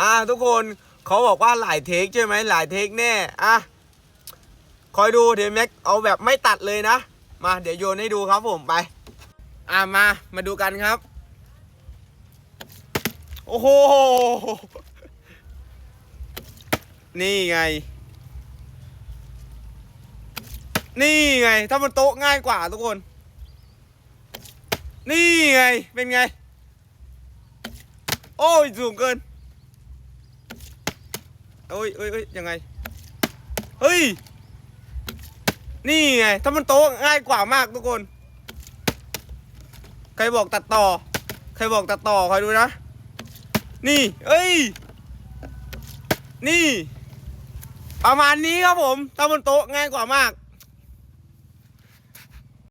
อ่าทุกคนเขาบอกว่าหลายเทคใช่ไหมหลายเทคแน่อะคอยดูเดี๋ยวแม็กเอาแบบไม่ตัดเลยนะ มาเดี๋ยวโยนให้ดูครับผมไป อ่ามามาดูกันครับ โอ้โห นี่ไง นี่ไง ถ้ามันโต๊ะง่ายกว่าทุกคน นี่ไง เป็นไง โอ้ยสูงเกิน โอ้ยเอ้ยเอ้ยยังไง เฮ้ย นี่ไง ถ้ามันโต๊ะง่ายกว่ามากทุกคน ใครบอกตัดต่อ ใครบอกตัดต่อคอยดูนะ นี่ เอ้ย นี่ ประมาณนี้ครับผม ถ้าบนโต๊ะง่ายกว่ามาก